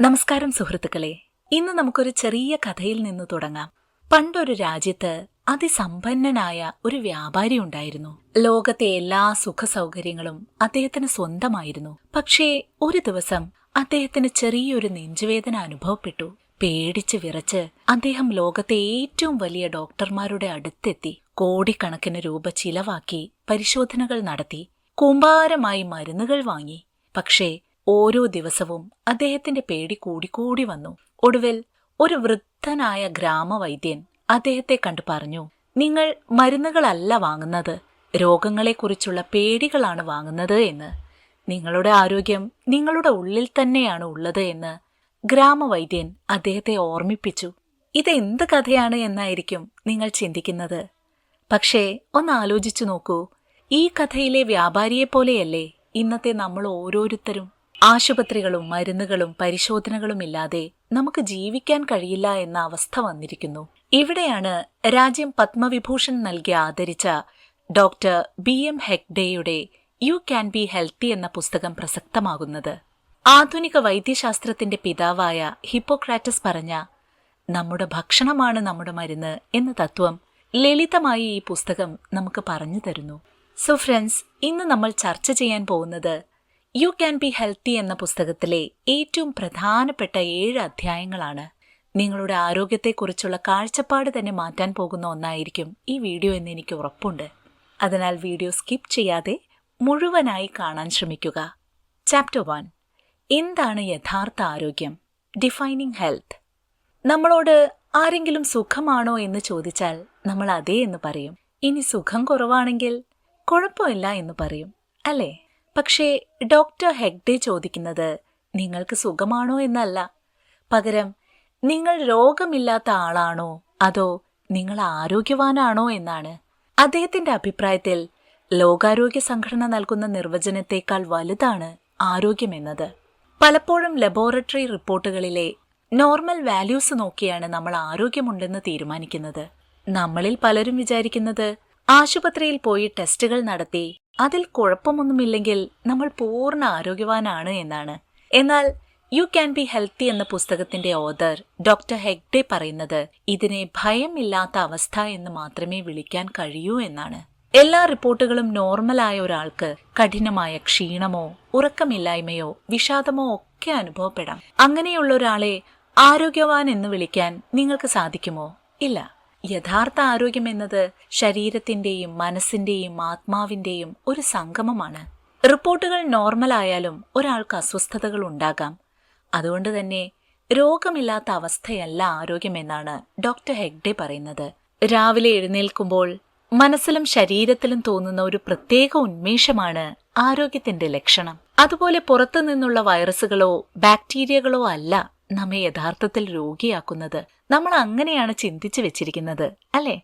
നമസ്കാരം സുഹൃത്തുക്കളെ. ഇന്ന് നമുക്കൊരു ചെറിയ കഥയിൽ നിന്ന് തുടങ്ങാം. പണ്ടൊരു രാജ്യത്ത് അതിസമ്പന്നനായ ഒരു വ്യാപാരി ഉണ്ടായിരുന്നു. ലോകത്തെ എല്ലാ സുഖ സൗകര്യങ്ങളും അദ്ദേഹത്തിന് സ്വന്തമായിരുന്നു. പക്ഷേ ഒരു ദിവസം അദ്ദേഹത്തിന് ചെറിയൊരു നെഞ്ചുവേദന അനുഭവപ്പെട്ടു. പേടിച്ച് വിറച്ച് അദ്ദേഹം ലോകത്തെ ഏറ്റവും വലിയ ഡോക്ടർമാരുടെ അടുത്തെത്തി കോടിക്കണക്കിന് രൂപ ചിലവാക്കി പരിശോധനകൾ നടത്തി കൂമ്പാരമായി മരുന്നുകൾ വാങ്ങി. പക്ഷേ ഓരോ ദിവസവും അദ്ദേഹത്തിന്റെ പേടി കൂടിക്കൂടി വന്നു. ഒടുവിൽ ഒരു വൃദ്ധനായ ഗ്രാമവൈദ്യൻ അദ്ദേഹത്തെ കണ്ടു പറഞ്ഞു നിങ്ങൾ മരുന്നുകളല്ല വാങ്ങുന്നത് രോഗങ്ങളെക്കുറിച്ചുള്ള പേടികളാണ് വാങ്ങുന്നത് എന്ന്. നിങ്ങളുടെ ആരോഗ്യം നിങ്ങളുടെ ഉള്ളിൽ തന്നെയാണ് ഉള്ളത് എന്ന് ഗ്രാമവൈദ്യൻ അദ്ദേഹത്തെ ഓർമ്മിപ്പിച്ചു. ഇതെന്ത് കഥയാണ് എന്നായിരിക്കും നിങ്ങൾ ചിന്തിക്കുന്നത്? പക്ഷേ ഒന്ന് ആലോചിച്ചു നോക്കൂ. ഈ കഥയിലെ വ്യാപാരിയെപ്പോലെയല്ലേ ഇന്നത്തെ നമ്മൾ ഓരോരുത്തരും ആശുപത്രികളും മരുന്നുകളും പരിശോധനകളും ഇല്ലാതെ നമുക്ക് ജീവിക്കാൻ കഴിയില്ല എന്ന അവസ്ഥ വന്നിരിക്കുന്നു. ഇവിടെയാണ് രാജ്യം പത്മവിഭൂഷൺ നൽകി ആദരിച്ച ഡോക്ടർ ബി എം ഹെഗ്ഡേയുടെ യു ക്യാൻ ബി ഹെൽത്തി എന്ന പുസ്തകം പ്രസക്തമാകുന്നത്. ആധുനിക വൈദ്യശാസ്ത്രത്തിന്റെ പിതാവായ ഹിപ്പോക്രാറ്റസ് പറഞ്ഞ നമ്മുടെ ഭക്ഷണമാണ് നമ്മുടെ മരുന്ന് എന്ന തത്വം ലളിതമായി ഈ പുസ്തകം നമുക്ക് പറഞ്ഞു തരുന്നു. സോ ഫ്രണ്ട്സ് ഇന്ന് നമ്മൾ ചർച്ച ചെയ്യാൻ പോകുന്നത് യു ക്യാൻ ബി ഹെൽത്തി എന്ന പുസ്തകത്തിലെ ഏറ്റവും പ്രധാനപ്പെട്ട ഏഴ് അധ്യായങ്ങളാണ്. നിങ്ങളുടെ ആരോഗ്യത്തെക്കുറിച്ചുള്ള കാഴ്ചപ്പാട് തന്നെ മാറ്റാൻ പോകുന്ന ഒന്നായിരിക്കും ഈ വീഡിയോ എന്ന് എനിക്ക് ഉറപ്പുണ്ട്. അതിനാൽ വീഡിയോ സ്കിപ്പ് ചെയ്യാതെ മുഴുവനായി കാണാൻ ശ്രമിക്കുക. ചാപ്റ്റർ വൺ എന്താണ് യഥാർത്ഥ ആരോഗ്യം? ഡിഫൈനിങ് ഹെൽത്ത് നമ്മളോട് ആരെങ്കിലും സുഖമാണോ എന്ന് ചോദിച്ചാൽ നമ്മൾ അതേ എന്ന് പറയും. ഇനി സുഖം കുറവാണെങ്കിൽ കുഴപ്പമില്ല എന്ന് പറയും. അല്ലേ? പക്ഷേ ഡോക്ടർ ഹെഗ്ഡേ ചോദിക്കുന്നത് നിങ്ങൾക്ക് സുഖമാണോ എന്നല്ല. പകരം നിങ്ങൾ രോഗമില്ലാത്ത ആളാണോ അതോ നിങ്ങൾ ആരോഗ്യവാനാണോ എന്നാണ്. അദ്ദേഹത്തിന്റെ അഭിപ്രായത്തിൽ ലോകാരോഗ്യ സംഘടന നൽകുന്ന നിർവചനത്തേക്കാൾ വലുതാണ് ആരോഗ്യമെന്നത് പലപ്പോഴും ലബോറട്ടറി റിപ്പോർട്ടുകളിലെ നോർമൽ വാല്യൂസ് നോക്കിയാണ് നമ്മൾ ആരോഗ്യമുണ്ടെന്ന് തീരുമാനിക്കുന്നത്. നമ്മളിൽ പലരും വിചാരിക്കുന്നത് ആശുപത്രിയിൽ പോയി ടെസ്റ്റുകൾ നടത്തി അതിൽ കുഴപ്പമൊന്നുമില്ലെങ്കിൽ നമ്മൾ പൂർണ ആരോഗ്യവാനാണ് എന്നാണ്. എന്നാൽ യു ക്യാൻ ബി ഹെൽത്തി എന്ന പുസ്തകത്തിന്റെ ഓതർ ഡോക്ടർ ഹെഗ്ഡെ പറയുന്നത് ഇതിനെ ഭയമില്ലാത്ത അവസ്ഥ എന്ന് മാത്രമേ വിളിക്കാൻ കഴിയൂ എന്നാണ്. എല്ലാ റിപ്പോർട്ടുകളും നോർമലായ ഒരാൾക്ക് കഠിനമായ ക്ഷീണമോ ഉറക്കമില്ലായ്മയോ വിഷാദമോ ഒക്കെ അനുഭവപ്പെടാം. അങ്ങനെയുള്ള ഒരാളെ ആരോഗ്യവാൻ എന്ന് വിളിക്കാൻ നിങ്ങൾക്ക് സാധിക്കുമോ? ഇല്ല. യഥാർത്ഥ ആരോഗ്യം എന്നത് ശരീരത്തിന്റെയും മനസ്സിന്റെയും ആത്മാവിന്റെയും ഒരു സംഗമമാണ്. റിപ്പോർട്ടുകൾ നോർമൽ ആയാലും ഒരാൾക്ക് അസ്വസ്ഥതകൾ ഉണ്ടാകാം. അതുകൊണ്ട് തന്നെ രോഗമില്ലാത്ത അവസ്ഥയല്ല ആരോഗ്യമെന്നാണ് ഡോക്ടർ ഹെഗ്ഡെ പറയുന്നത്. രാവിലെ എഴുന്നേൽക്കുമ്പോൾ മനസ്സിലും ശരീരത്തിലും തോന്നുന്ന ഒരു പ്രത്യേക ഉന്മേഷമാണ് ആരോഗ്യത്തിന്റെ ലക്ഷണം. അതുപോലെ പുറത്തു നിന്നുള്ള വൈറസുകളോ ബാക്ടീരിയകളോ അല്ല നമ്മെ യഥാർത്ഥത്തിൽ രോഗിയാക്കുന്നത്. നമ്മൾ അങ്ങനെയാണ് ചിന്തിച്ചു വെച്ചിരിക്കുന്നത് അല്ലേ?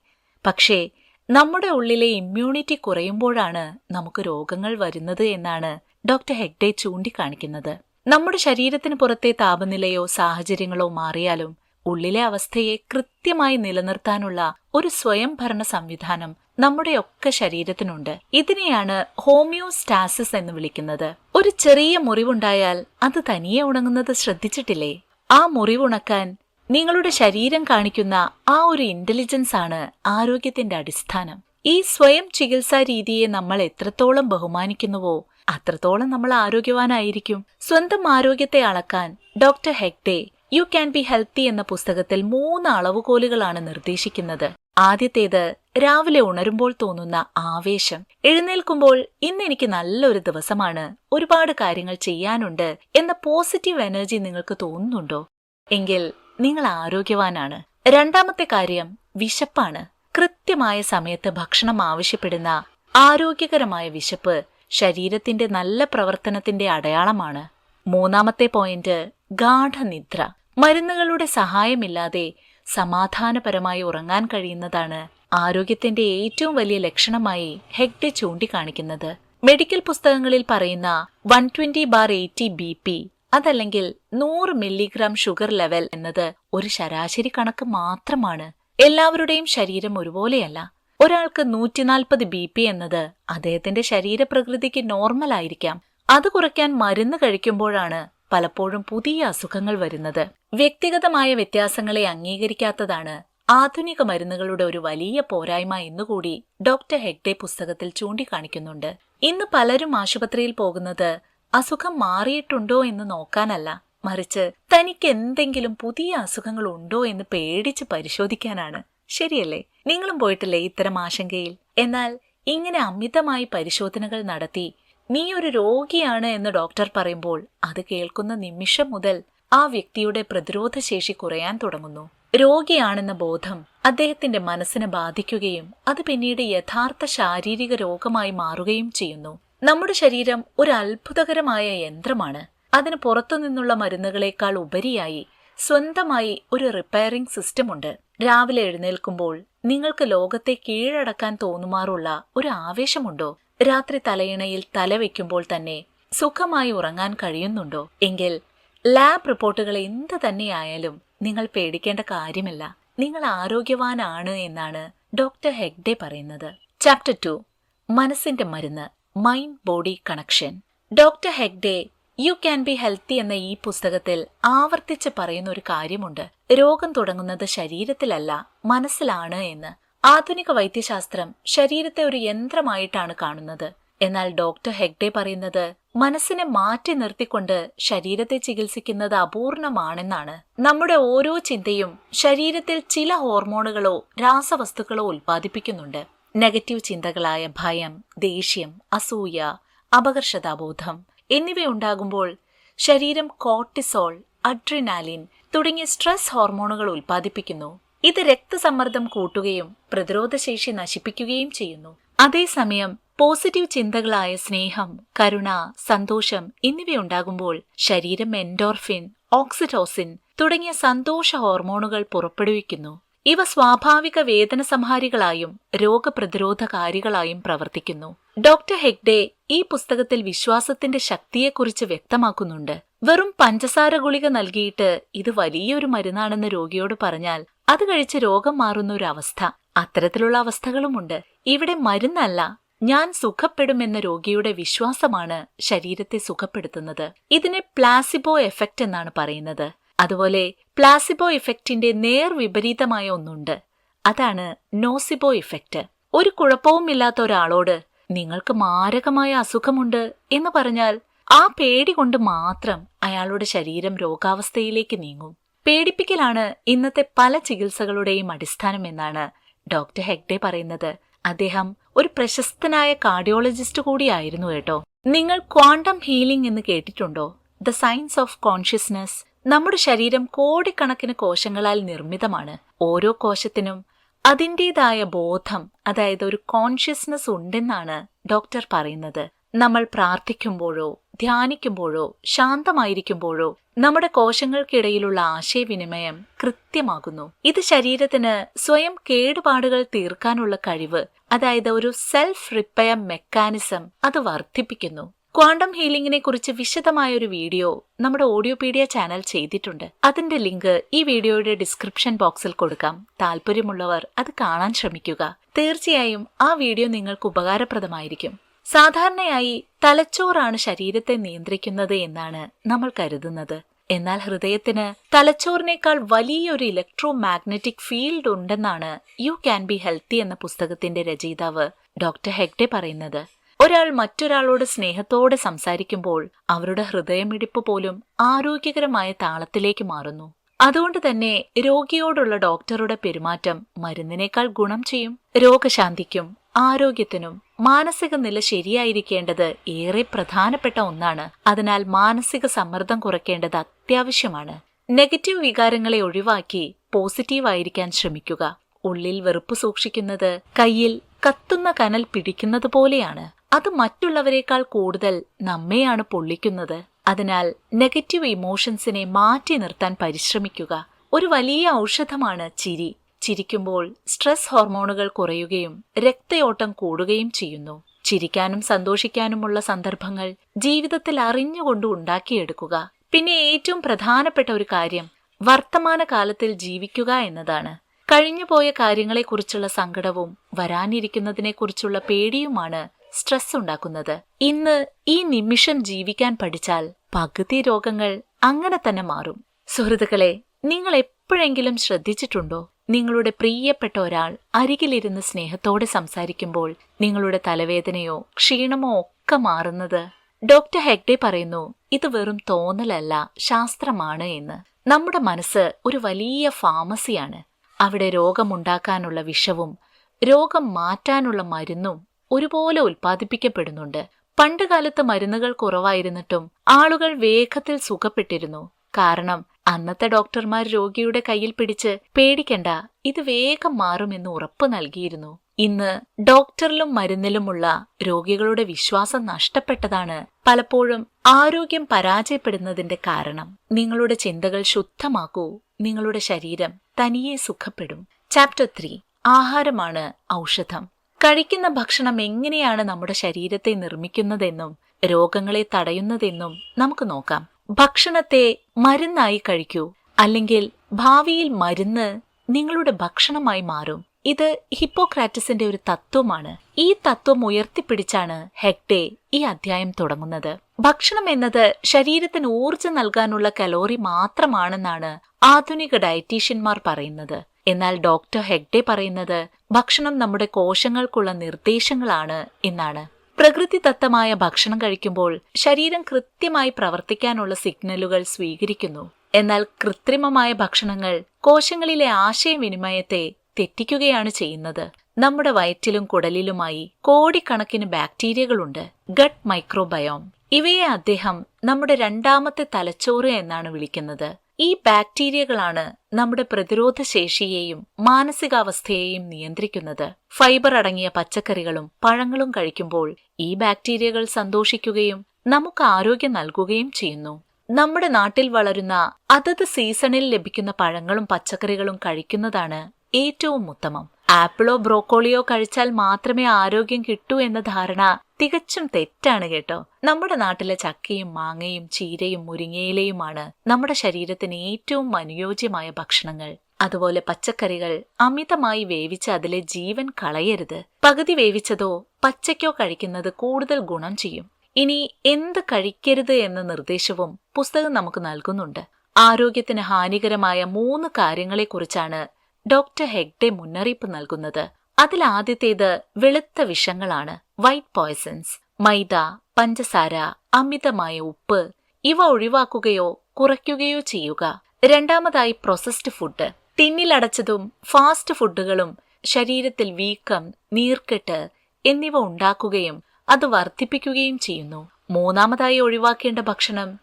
പക്ഷേ നമ്മുടെ ഉള്ളിലെ ഇമ്മ്യൂണിറ്റി കുറയുമ്പോഴാണ് നമുക്ക് രോഗങ്ങൾ വരുന്നത് എന്നാണ് ഡോക്ടർ ഹെഗ്ഡെ ചൂണ്ടിക്കാണിക്കുന്നത്. നമ്മുടെ ശരീരത്തിന് പുറത്തെ താപനിലയോ സാഹചര്യങ്ങളോ മാറിയാലും ഉള്ളിലെ അവസ്ഥയെ കൃത്യമായി നിലനിർത്താനുള്ള ഒരു സ്വയംഭരണ സംവിധാനം നമ്മുടെ ഒക്കെ ശരീരത്തിനുണ്ട്. ഇതിനെയാണ് ഹോമിയോസ്റ്റാസിസ് എന്ന് വിളിക്കുന്നത്. ഒരു ചെറിയ മുറിവുണ്ടായാൽ അത് തനിയെ ഉണങ്ങുന്നത് ശ്രദ്ധിച്ചിട്ടില്ലേ? ആ മുറിവുണക്കാൻ നിങ്ങളുടെ ശരീരം കാണിക്കുന്ന ആ ഒരു ഇന്റലിജൻസ് ആണ് ആരോഗ്യത്തിന്റെ അടിസ്ഥാനം. ഈ സ്വയം ചികിത്സാ രീതിയെ നമ്മൾ എത്രത്തോളം ബഹുമാനിക്കുന്നുവോ അത്രത്തോളം നമ്മൾ ആരോഗ്യവാനായിരിക്കും. സ്വന്തം ആരോഗ്യത്തെ അളക്കാൻ doctor Hegde you can be healthy എന്ന പുസ്തകത്തിൽ മൂന്ന് അളവുകോലുകളാണ് നിർദ്ദേശിക്കുന്നത്. ആദ്യത്തേത് രാവിലെ ഉണരുമ്പോൾ തോന്നുന്ന ആവേശം. എഴുന്നേൽക്കുമ്പോൾ ഇന്ന് എനിക്ക് നല്ലൊരു ദിവസമാണ്. ഒരുപാട് കാര്യങ്ങൾ ചെയ്യാനുണ്ട് എന്ന പോസിറ്റീവ് എനർജി നിങ്ങൾക്ക് തോന്നുന്നുണ്ടോ? എങ്കിൽ നിങ്ങൾ ആരോഗ്യവാനാണ്. രണ്ടാമത്തെ കാര്യം വിശപ്പാണ്. കൃത്യമായ സമയത്ത് ഭക്ഷണം ആവശ്യപ്പെടുന്ന ആരോഗ്യകരമായ വിശപ്പ് ശരീരത്തിന്റെ നല്ല പ്രവർത്തനത്തിന്റെ അടയാളമാണ്. മൂന്നാമത്തെ പോയിന്റ് ഗാഠനിദ്ര. മരുന്നുകളുടെ സഹായമില്ലാതെ സമാധാനപരമായി ഉറങ്ങാൻ കഴിയുന്നതാണ് ആരോഗ്യത്തിന്റെ ഏറ്റവും വലിയ ലക്ഷണമായി ഹെഗ്ഡെ ചൂണ്ടിക്കാണിക്കുന്നത്. മെഡിക്കൽ പുസ്തകങ്ങളിൽ പറയുന്ന one twenty bar eighty B P അതല്ലെങ്കിൽ നൂറ് മില്ലിഗ്രാം ഷുഗർ ലെവൽ എന്നത് ഒരു ശരാശരി കണക്ക് മാത്രമാണ്. എല്ലാവരുടെയും ശരീരം ഒരുപോലെയല്ല. ഒരാൾക്ക് നൂറ്റിനാൽപ്പത് ബി പി എന്നത് അദ്ദേഹത്തിന്റെ ശരീരപ്രകൃതിക്ക് നോർമൽ ആയിരിക്കാം. അത് കുറയ്ക്കാൻ മരുന്ന് കഴിക്കുമ്പോഴാണ് പലപ്പോഴും പുതിയ അസുഖങ്ങൾ വരുന്നത്. വ്യക്തിഗതമായ വ്യത്യാസങ്ങളെ അംഗീകരിക്കാത്തതാണ് ആധുനിക മരുന്നുകളുടെ ഒരു വലിയ പോരായ്മ എന്നുകൂടി ഡോക്ടർ ഹെഗ്ഡെ പുസ്തകത്തിൽ ചൂണ്ടിക്കാണിക്കുന്നുണ്ട്. ഇന്ന് പലരും ആശുപത്രിയിൽ പോകുന്നത് അസുഖം മാറിയിട്ടുണ്ടോ എന്ന് നോക്കാനല്ല മറിച്ച് തനിക്ക് എന്തെങ്കിലും പുതിയ അസുഖങ്ങൾ ഉണ്ടോ എന്ന് പേടിച്ച് പരിശോധിക്കാനാണ്. ശരിയല്ലേ? നിങ്ങളും പോയിട്ടില്ലേ ഇത്തരം ആശങ്കയിൽ? എന്നാൽ ഇങ്ങനെ അമിതമായി പരിശോധനകൾ നടത്തി നീ ഒരു രോഗിയാണ് എന്ന് ഡോക്ടർ പറയുമ്പോൾ അത് കേൾക്കുന്ന നിമിഷം മുതൽ ആ വ്യക്തിയുടെ പ്രതിരോധശേഷി കുറയാൻ തുടങ്ങുന്നു. രോഗിയാണെന്ന ബോധം അദ്ദേഹത്തിന്റെ മനസ്സിനെ ബാധിക്കുകയും അത് പിന്നീട് യഥാർത്ഥ ശാരീരിക രോഗമായി മാറുകയും ചെയ്യുന്നു. നമ്മുടെ ശരീരം ഒരു അത്ഭുതകരമായ യന്ത്രമാണ്. അതിന് പുറത്തുനിന്നുള്ള മരുന്നുകളേക്കാൾ ഉപരിയായി സ്വന്തമായി ഒരു റിപ്പയറിംഗ് സിസ്റ്റം ഉണ്ട്. രാവിലെ എഴുന്നേൽക്കുമ്പോൾ നിങ്ങൾക്ക് ലോകത്തെ കീഴടക്കാൻ തോന്നുമാറുള്ള ഒരു ആവേശമുണ്ടോ? രാത്രി തലയിണയിൽ തലവെക്കുമ്പോൾ തന്നെ സുഖമായി ഉറങ്ങാൻ കഴിയുന്നുണ്ടോ? എങ്കിൽ ലാബ് റിപ്പോർട്ടുകൾ എന്ത് തന്നെയായാലും നിങ്ങൾ പേടിക്കേണ്ട കാര്യമില്ല. നിങ്ങൾ ആരോഗ്യവാനാണ് എന്നാണ് ഡോക്ടർ ഹെഗ്ഡേ പറയുന്നത്. ചാപ്റ്റർ ടു മനസ്സിന്റെ മരുന്ന്. Mind body connection doctor Hegde you can be healthy എന്ന ഈ പുസ്തകത്തിൽ ആവർത്തിച്ച് പറയുന്ന ഒരു കാര്യമുണ്ട്. രോഗം തുടങ്ങുന്നത് ശരീരത്തിലല്ല മനസ്സിലാണ് എന്ന്. ആധുനിക വൈദ്യശാസ്ത്രം ശരീരത്തെ ഒരു യന്ത്രമായിട്ടാണ് കാണുന്നത്. എന്നാൽ ഡോക്ടർ ഹെഗ്ഡെ പറയുന്നത് മനസ്സിനെ മാറ്റി നിർത്തിക്കൊണ്ട് ശരീരത്തെ ചികിത്സിക്കുന്നത് അപൂർണമാണെന്നാണ്. നമ്മുടെ ഓരോ ചിന്തയും ശരീരത്തിൽ ചില ഹോർമോണുകളോ രാസവസ്തുക്കളോ ഉൽപ്പാദിപ്പിക്കുന്നുണ്ട്. നെഗറ്റീവ് ചിന്തകളായ ഭയം ദേഷ്യം അസൂയ അപകർഷതാബോധം എന്നിവയുണ്ടാകുമ്പോൾ ശരീരം കോർട്ടിസോൾ അഡ്രിനാലിൻ തുടങ്ങിയ സ്ട്രെസ് ഹോർമോണുകൾ ഉൽപ്പാദിപ്പിക്കുന്നു. ഇത് രക്തസമ്മർദ്ദം കൂട്ടുകയും പ്രതിരോധശേഷി നശിപ്പിക്കുകയും ചെയ്യുന്നു. അതേസമയം പോസിറ്റീവ് ചിന്തകളായ സ്നേഹം കരുണ സന്തോഷം എന്നിവയുണ്ടാകുമ്പോൾ ശരീരം എൻഡോർഫിൻ ഓക്സിറ്റോസിൻ തുടങ്ങിയ സന്തോഷ ഹോർമോണുകൾ പുറപ്പെടുവിക്കുന്നു. ഇവ സ്വാഭാവിക വേദന സംഹാരികളായും രോഗപ്രതിരോധകാരികളായും പ്രവർത്തിക്കുന്നു. ഡോക്ടർ ഹെഗ്ഡെ ഈ പുസ്തകത്തിൽ വിശ്വാസത്തിന്റെ ശക്തിയെക്കുറിച്ച് വ്യക്തമാക്കുന്നുണ്ട്. വെറും പഞ്ചസാര ഗുളിക നൽകിയിട്ട് ഇത് വലിയൊരു മരുന്നാണെന്ന് രോഗിയോട് പറഞ്ഞാൽ അത് കഴിച്ച് രോഗം മാറുന്ന ഒരു അവസ്ഥ. അത്തരത്തിലുള്ള അവസ്ഥകളുമുണ്ട്. ഇവിടെ മരുന്നല്ല ഞാൻ സുഖപ്പെടുമെന്ന രോഗിയുടെ വിശ്വാസമാണ് ശരീരത്തെ സുഖപ്പെടുത്തുന്നത്. ഇതിനെ പ്ലാസിബോ എഫക്റ്റ് എന്നാണ് പറയുന്നത്. അതുപോലെ പ്ലാസിബോ ഇഫക്റ്റിന്റെ നേർ വിപരീതമായ ഒന്നുണ്ട്. അതാണ് നോസിബോ ഇഫക്റ്റ് ഒരു കുഴപ്പവുമില്ലാത്ത ഒരാളോട് നിങ്ങൾക്ക് മാരകമായ അസുഖമുണ്ട് എന്ന് പറഞ്ഞാൽ ആ പേടി കൊണ്ട് മാത്രം അയാളുടെ ശരീരം രോഗാവസ്ഥയിലേക്ക് നീങ്ങും. പേടിപ്പിക്കലാണ് ഇന്നത്തെ പല ചികിത്സകളുടെയും അടിസ്ഥാനം എന്നാണ് ഡോക്ടർ ഹെഗ്ഡെ പറയുന്നത്. അദ്ദേഹം ഒരു പ്രശസ്തനായ കാർഡിയോളജിസ്റ്റ് കൂടിയായിരുന്നു കേട്ടോ. നിങ്ങൾ ക്വാണ്ടം ഹീലിംഗ് എന്ന് കേട്ടിട്ടുണ്ടോ? ദ സയൻസ് ഓഫ് കോൺഷ്യസ്നസ് നമ്മുടെ ശരീരം കോടിക്കണക്കിന് കോശങ്ങളാൽ നിർമ്മിതമാണ്. ഓരോ കോശത്തിനും അതിന്റെതായ ബോധം അതായത് ഒരു കോൺഷ്യസ്നസ് ഉണ്ടെന്നാണ് ഡോക്ടർ പറയുന്നത്. നമ്മൾ പ്രാർത്ഥിക്കുമ്പോഴോ ധ്യാനിക്കുമ്പോഴോ ശാന്തമായിരിക്കുമ്പോഴോ നമ്മുടെ കോശങ്ങൾക്കിടയിലുള്ള ആശയവിനിമയം കൃത്യമാകുന്നു. ഇത് ശരീരത്തിന് സ്വയം കേടുപാടുകൾ തീർക്കാനുള്ള കഴിവ് അതായത് ഒരു സെൽഫ് റിപ്പയർ മെക്കാനിസം അത് വർദ്ധിപ്പിക്കുന്നു. ക്വാണ്ടം ഹീലിംഗിനെ കുറിച്ച് വിശദമായ ഒരു വീഡിയോ നമ്മുടെ ഓഡിയോപീഡിയ ചാനൽ ചെയ്തിട്ടുണ്ട്. അതിന്റെ ലിങ്ക് ഈ വീഡിയോയുടെ ഡിസ്ക്രിപ്ഷൻ ബോക്സിൽ കൊടുക്കാം. താല്പര്യമുള്ളവർ അത് കാണാൻ ശ്രമിക്കുക. തീർച്ചയായും ആ വീഡിയോ നിങ്ങൾക്ക് ഉപകാരപ്രദമായിരിക്കും. സാധാരണയായി തലച്ചോറാണ് ശരീരത്തെ നിയന്ത്രിക്കുന്നത് എന്നാണ് നമ്മൾ കരുതുന്നത്. എന്നാൽ ഹൃദയത്തിന് തലച്ചോറിനേക്കാൾ വലിയൊരു ഇലക്ട്രോ മാഗ്നറ്റിക് ഫീൽഡ് ഉണ്ടെന്നാണ് യു ക്യാൻ ബി ഹെൽത്തി എന്ന പുസ്തകത്തിന്റെ രചയിതാവ് ഡോക്ടർ ഹെഗ്ഡെ പറയുന്നത്. ഒരാൾ മറ്റൊരാളോട് സ്നേഹത്തോടെ സംസാരിക്കുമ്പോൾ അവരുടെ ഹൃദയമിടിപ്പ് പോലും ആരോഗ്യകരമായ താളത്തിലേക്ക് മാറുന്നു. അതുകൊണ്ട് തന്നെ രോഗിയോടുള്ള ഡോക്ടറുടെ പെരുമാറ്റം മരുന്നിനേക്കാൾ ഗുണം ചെയ്യും. രോഗശാന്തിക്കും ആരോഗ്യത്തിനും മാനസിക നില ശരിയായിരിക്കേണ്ടത് ഏറെ പ്രധാനപ്പെട്ട ഒന്നാണ്. അതിനാൽ മാനസിക സമ്മർദ്ദം കുറയ്ക്കേണ്ടത് അത്യാവശ്യമാണ്. നെഗറ്റീവ് വികാരങ്ങളെ ഒഴിവാക്കി പോസിറ്റീവ് പോസിറ്റീവായിരിക്കാൻ ശ്രമിക്കുക. ഉള്ളിൽ വെറുപ്പ് സൂക്ഷിക്കുന്നത് കയ്യിൽ കത്തുന്ന കനൽ പിടിക്കുന്നത് പോലെയാണ്. അത് മറ്റുള്ളവരെക്കാൾ കൂടുതൽ നമ്മെയാണ് പൊള്ളിക്കുന്നത്. അതിനാൽ നെഗറ്റീവ് ഇമോഷൻസിനെ മാറ്റി നിർത്താൻ പരിശ്രമിക്കുക. ഒരു വലിയ ഔഷധമാണ് ചിരി. ചിരിക്കുമ്പോൾ സ്ട്രെസ് ഹോർമോണുകൾ കുറയുകയും രക്തയോട്ടം കൂടുകയും ചെയ്യുന്നു. ചിരിക്കാനും സന്തോഷിക്കാനുമുള്ള സന്ദർഭങ്ങൾ ജീവിതത്തിൽ അറിഞ്ഞുകൊണ്ട് ഉണ്ടാക്കിയെടുക്കുക. പിന്നെ ഏറ്റവും പ്രധാനപ്പെട്ട ഒരു കാര്യം വർത്തമാനകാലത്തിൽ ജീവിക്കുക എന്നതാണ്. കഴിഞ്ഞുപോയ കാര്യങ്ങളെക്കുറിച്ചുള്ള സങ്കടവും വരാനിരിക്കുന്നതിനെക്കുറിച്ചുള്ള പേടിയുമാണ് സ്ട്രെസ് ഉണ്ടാക്കുന്നത്. ഇന്ന് ഈ നിമിഷം ജീവിക്കാൻ പഠിച്ചാൽ പകുതി രോഗങ്ങൾ അങ്ങനെ തന്നെ മാറും. സുഹൃത്തുക്കളെ നിങ്ങൾ എപ്പോഴെങ്കിലും ശ്രദ്ധിച്ചിട്ടുണ്ടോ? നിങ്ങളുടെ പ്രിയപ്പെട്ട ഒരാൾ അരികിലിരുന്ന് സ്നേഹത്തോടെ സംസാരിക്കുമ്പോൾ നിങ്ങളുടെ തലവേദനയോ ക്ഷീണമോ ഒക്കെ മാറുന്നത് ഡോക്ടർ ഹെഗ്ഡെ പറയുന്നു ഇത് വെറും തോന്നലല്ല ശാസ്ത്രമാണ് എന്ന്. നമ്മുടെ മനസ്സ് ഒരു വലിയ ഫാമസിയാണ്. അവിടെ രോഗമുണ്ടാക്കാനുള്ള വിഷവും രോഗം മാറ്റാനുള്ള മരുന്നും ഒരുപോലെ ഉൽപ്പാദിപ്പിക്കപ്പെടുന്നുണ്ട്. പണ്ടുകാലത്ത് മരുന്നുകൾ കുറവായിരുന്നിട്ടും ആളുകൾ വേഗത്തിൽ സുഖപ്പെട്ടിരുന്നു. കാരണം അന്നത്തെ ഡോക്ടർമാർ രോഗിയുടെ കയ്യിൽ പിടിച്ച് പേടിക്കണ്ട ഇത് വേഗം മാറുമെന്ന് ഉറപ്പു നൽകിയിരുന്നു. ഇന്ന് ഡോക്ടറിലും മരുന്നിലുമുള്ള രോഗികളുടെ വിശ്വാസം നഷ്ടപ്പെട്ടതാണ് പലപ്പോഴും ആരോഗ്യം പരാജയപ്പെടുന്നതിന്റെ കാരണം. നിങ്ങളുടെ ചിന്തകൾ ശുദ്ധമാക്കൂ നിങ്ങളുടെ ശരീരം തനിയെ സുഖപ്പെടും. Chapter three. ആഹാരമാണ് ഔഷധം. കഴിക്കുന്ന ഭക്ഷണം എങ്ങനെയാണ് നമ്മുടെ ശരീരത്തെ നിർമ്മിക്കുന്നതെന്നും രോഗങ്ങളെ തടയുന്നതെന്നും നമുക്ക് നോക്കാം. ഭക്ഷണത്തെ മരുന്നായി കഴിക്കൂ. അല്ലെങ്കിൽ ഭാവിയിൽ മരുന്ന് നിങ്ങളുടെ ഭക്ഷണമായി മാറും. ഇത് ഹിപ്പോക്രാറ്റസിന്റെ ഒരു തത്വമാണ്. ഈ തത്വം ഉയർത്തിപ്പിടിച്ചാണ് ഹെക്ടേ ഈ അധ്യായം തുടങ്ങുന്നത്. ഭക്ഷണം എന്നത് ശരീരത്തിന് ഊർജം നൽകാനുള്ള കലോറി മാത്രമാണെന്നാണ് ആധുനിക ഡയറ്റീഷ്യന്മാർ പറയുന്നത്. എന്നാൽ ഡോക്ടർ ഹെഗ്ഡെ പറയുന്നത് ഭക്ഷണം നമ്മുടെ കോശങ്ങൾക്കുള്ള നിർദ്ദേശങ്ങളാണ് എന്നാണ്. പ്രകൃതിദത്തമായ ഭക്ഷണം കഴിക്കുമ്പോൾ ശരീരം കൃത്യമായി പ്രവർത്തിക്കാനുള്ള സിഗ്നലുകൾ സ്വീകരിക്കുന്നു. എന്നാൽ കൃത്രിമമായ ഭക്ഷണങ്ങൾ കോശങ്ങളിലെ ആശയവിനിമയത്തെ തെറ്റിക്കുകയാണ് ചെയ്യുന്നത്. നമ്മുടെ വയറ്റിലും കുടലിലുമായി കോടിക്കണക്കിന് ബാക്ടീരിയകളുണ്ട്. Gut microbiome. ഇവയെ അദ്ദേഹം നമ്മുടെ രണ്ടാമത്തെ തലച്ചോറ് എന്നാണ് വിളിക്കുന്നത്. ഈ ബാക്ടീരിയകളാണ് നമ്മുടെ പ്രതിരോധ ശേഷിയെയും മാനസികാവസ്ഥയെയും നിയന്ത്രിക്കുന്നത്. ഫൈബർ അടങ്ങിയ പച്ചക്കറികളും പഴങ്ങളും കഴിക്കുമ്പോൾ ഈ ബാക്ടീരിയകൾ സന്തോഷിക്കുകയും നമുക്ക് ആരോഗ്യം നൽകുകയും ചെയ്യുന്നു. നമ്മുടെ നാട്ടിൽ വളരുന്ന അതത് സീസണിൽ ലഭിക്കുന്ന പഴങ്ങളും പച്ചക്കറികളും കഴിക്കുന്നതാണ് ഏറ്റവും ഉത്തമം. ആപ്പിളോ ബ്രോക്കോളിയോ കഴിച്ചാൽ മാത്രമേ ആരോഗ്യം കിട്ടൂ എന്ന ധാരണ തികച്ചും തെറ്റാണ് കേട്ടോ. നമ്മുടെ നാട്ടിലെ ചക്കയും മാങ്ങയും ചീരയും മുരിങ്ങയിലയുമാണ് നമ്മുടെ ശരീരത്തിന് ഏറ്റവും അനുയോജ്യമായ ഭക്ഷണങ്ങൾ. അതുപോലെ പച്ചക്കറികൾ അമിതമായി വേവിച്ച് അതിലെ ജീവൻ കളയരുത്. പകുതി വേവിച്ചതോ പച്ചയ്ക്കോ കഴിക്കുന്നത് കൂടുതൽ ഗുണം ചെയ്യും. ഇനി എന്ത് കഴിക്കരുത് എന്ന നിർദ്ദേശവും പുസ്തകം നമുക്ക് നൽകുന്നുണ്ട്. ആരോഗ്യത്തിന് ഹാനികരമായ മൂന്ന് കാര്യങ്ങളെക്കുറിച്ചാണ് ഡോക്ടർ ഹെഗ്ഡെ മുന്നറിയിപ്പ് നൽകുന്നത്. അതിൽ ആദ്യത്തേത് വെളുത്ത വിഷങ്ങളാണ്. വൈറ്റ് പോയ്സൺസ് മൈദ പഞ്ചസാര അമിതമായ ഉപ്പ് ഇവ ഒഴിവാക്കുകയോ കുറയ്ക്കുകയോ ചെയ്യുക. രണ്ടാമതായി പ്രോസസ്ഡ് ഫുഡ് ടിന്നിലടച്ചതും ഫാസ്റ്റ് ഫുഡുകളും ശരീരത്തിൽ വീക്കം നീർക്കെട്ട് എന്നിവ ഉണ്ടാക്കുകയും അത് വർദ്ധിപ്പിക്കുകയും ചെയ്യുന്നു. മൂന്നാമതായി ഒഴിവാക്കേണ്ട ഭക്ഷണം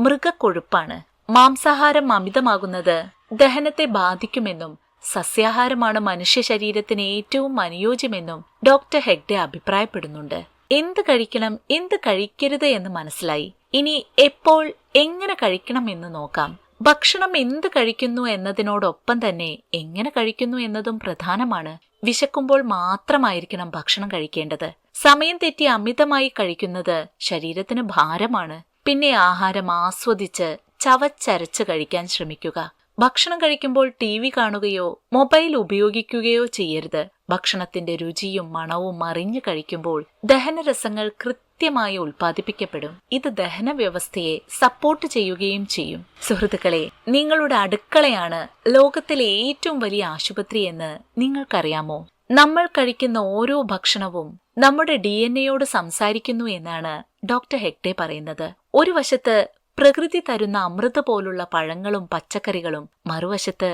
മൃഗക്കൊഴുപ്പാണ്. മാംസാഹാരം അമിതമാകുന്നത് ദഹനത്തെ ബാധിക്കുമെന്നും സസ്യാഹാരമാണ് മനുഷ്യ ശരീരത്തിന് ഏറ്റവും അനുയോജ്യമെന്നും ഡോക്ടർ ഹെഗ്ഡെ അഭിപ്രായപ്പെടുന്നുണ്ട്. എന്ത് കഴിക്കണം എന്ത് കഴിക്കരുത് എന്ന് മനസ്സിലായി. ഇനി എപ്പോൾ എങ്ങനെ കഴിക്കണം എന്ന് നോക്കാം. ഭക്ഷണം എന്ത് കഴിക്കുന്നു എന്നതിനോടൊപ്പം തന്നെ എങ്ങനെ കഴിക്കുന്നു എന്നതും പ്രധാനമാണ്. വിശക്കുമ്പോൾ മാത്രമായിരിക്കണം ഭക്ഷണം കഴിക്കേണ്ടത്. സമയം തെറ്റി അമിതമായി കഴിക്കുന്നത് ശരീരത്തിന് ഭാരമാണ്. പിന്നെ ആഹാരം ആസ്വദിച്ച് ചവച്ചരച്ച് കഴിക്കാൻ ശ്രമിക്കുക. ഭക്ഷണം കഴിക്കുമ്പോൾ ടി വി കാണുകയോ മൊബൈൽ ഉപയോഗിക്കുകയോ ചെയ്യരുത്. ഭക്ഷണത്തിന്റെ രുചിയും മണവും അറിഞ്ഞു കഴിക്കുമ്പോൾ ദഹനരസങ്ങൾ കൃത്യമായി ഉൽപ്പാദിപ്പിക്കപ്പെടും. ഇത് ദഹന വ്യവസ്ഥയെ സപ്പോർട്ട് ചെയ്യുകയും ചെയ്യും. സുഹൃത്തുക്കളെ നിങ്ങളുടെ അടുക്കളയാണ് ലോകത്തിലെ ഏറ്റവും വലിയ ആശുപത്രി എന്ന് നിങ്ങൾക്കറിയാമോ? നമ്മൾ കഴിക്കുന്ന ഓരോ ഭക്ഷണവും നമ്മുടെ ഡി എൻ എയോട് സംസാരിക്കുന്നു എന്നാണ് ഡോക്ടർ ഹെക്ടെ പറയുന്നത്. ഒരു വശത്ത് പ്രകൃതി തരുന്ന അമൃത പോലുള്ള പഴങ്ങളും പച്ചക്കറികളും മറുവശത്ത്